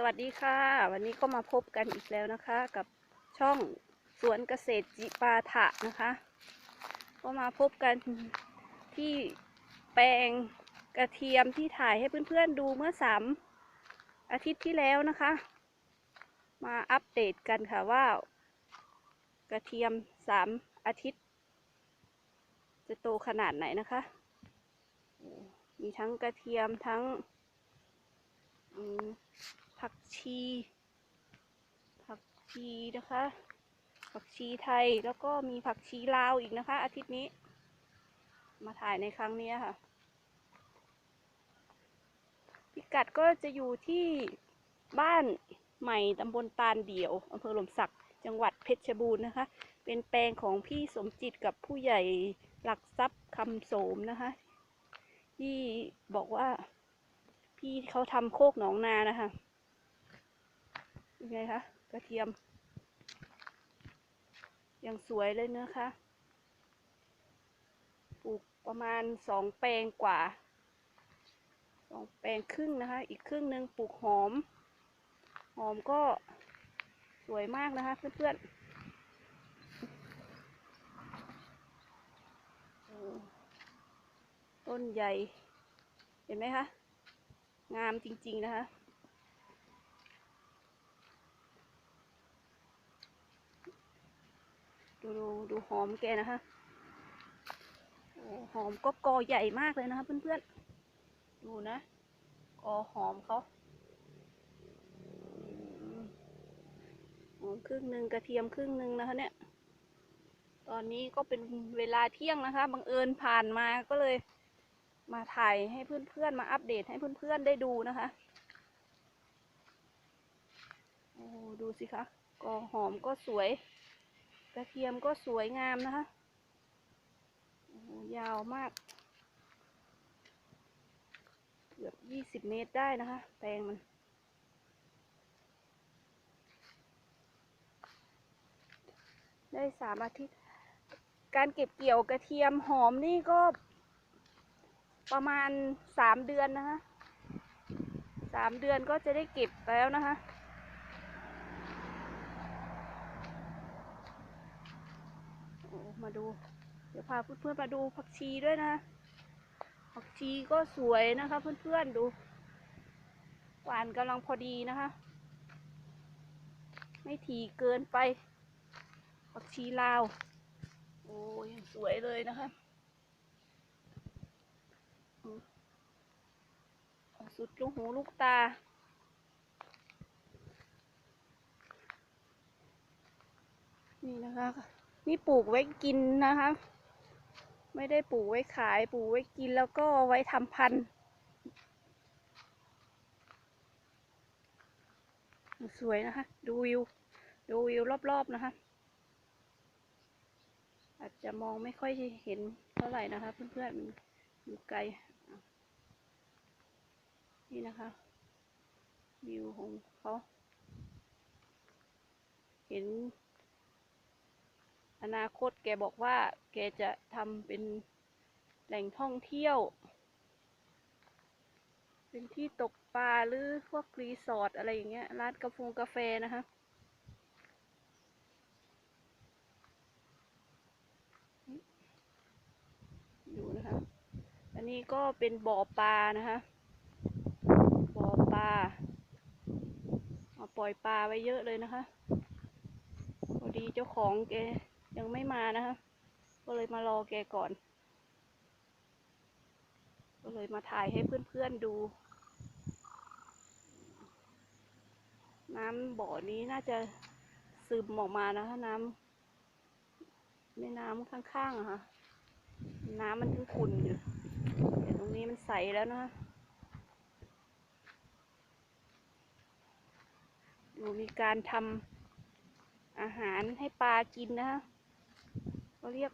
สวัสดีค่ะ วันนี้ก็มาพบกันอีกแล้วนะคะ กับช่องสวนเกษตรจิปาถะนะคะ ก็มาพบกันที่แปลงกระเทียมที่ถ่ายให้เพื่อนๆดูเมื่อสามอาทิตย์ที่แล้วนะคะ มาอัปเดตกันค่ะว่า กระเทียมสามอาทิตย์ จะโตขนาดไหนนะคะ มีทั้งกระเทียมทั้ง ผักชี ผักชีนะคะ ผักชีไทยแล้วก็มีผักชีลาวอีกนะคะ อาทิตย์นี้ มาถ่ายในครั้งนี้ค่ะ พิกัดก็จะอยู่ที่บ้านใหม่ตำบลตาลเดี่ยวอำเภอหลมสักจังหวัดเพชรบูรณ์นะคะ เป็นแปลงของพี่สมจิตกับผู้ใหญ่หลักทรัพย์คำโสมนะคะ ที่บอกว่าพี่เขาทำโคกหนองนานะคะ ยังไงคะกระเทียมยังสวยเลยนะคะ ปลูกประมาณสองแปลงกว่าสองแปลงครึ่งนะคะ อีกครึ่งหนึ่งปลูกหอม หอมก็สวยมากนะคะเพื่อนๆต้นใหญ่ เห็นไหมคะ งามจริง ๆ นะคะ ดูดูดูหอมแกนะคะหอมก็กอใหญ่มากเลยนะคะเพื่อนๆ ดูนะ กอหอมเขาหอมครึ่งหนึ่งกระเทียมครึ่งหนึ่งนะคะเนี่ย ตอนนี้ก็เป็นเวลาเที่ยงนะคะ บังเอิญผ่านมาก็เลย มาถ่ายให้เพื่อนๆ มาอัปเดตให้เพื่อนๆ ได้ดูนะคะ โอ้ดูสิคะ กอหอมก็สวย ระเทียมก็สวยงามนะคะยาวมาก เกือบยี่สิบเมตรได้นะคะ แปลงมัน ได้สามอาทิตย์ การเก็บเกี่ยวกระเทียมหอมนี่ก็ประมาณสามเดือนนะคะสามเดือนก็จะได้เก็บแล้วนะคะ โอ้ มาดู เดี๋ยวพาเพื่อนๆมาดูผักชีด้วยนะ ผักชีก็สวยนะคะ เพื่อนๆดู หวานกำลังพอดีนะคะ ไม่ถี่เกินไป ผักชีลาว โอ้ยสวยเลยนะคะ สุดลูกหูลูกตานี่นะคะ นี่ปลูกไว้กินนะคะ ไม่ได้ปลูกไว้ขาย ปลูกไว้กินแล้วก็ไว้ทำพันธุ์สวยนะคะ ดูวิว ดูวิวรอบๆนะคะ อาจจะมองไม่ค่อยเห็นเท่าไหร่นะคะ เพื่อนๆมันอยู่ไกล นี่นะคะ วิวของเขา เห็น อนาคตแกบอกว่า แกจะทำเป็นแหล่งท่องเที่ยว เป็นที่ตกปลาหรือพวกรีสอร์ทอะไรอย่างเงี้ย ร้านกาแฟกาแฟนะคะดูนะคะ อันนี้ก็เป็นบ่อปลานะคะ บ่อปลาเอาปล่อยปลาไว้เยอะเลยนะคะพอดีเจ้าของแก ยังไม่มานะคะ ก็เลยมารอแกก่อน ก็เลยมาถ่ายให้เพื่อนๆดู น้ำบ่อนี้น่าจะซึมออกมานะคะน้ำในน้ำข้างๆอะค่ะ น้ำมันยังขุ่นอยู่แต่ตรงนี้มันใสแล้วนะคะดูมีการทำอาหารให้ปลากินนะคะ ก็เรียก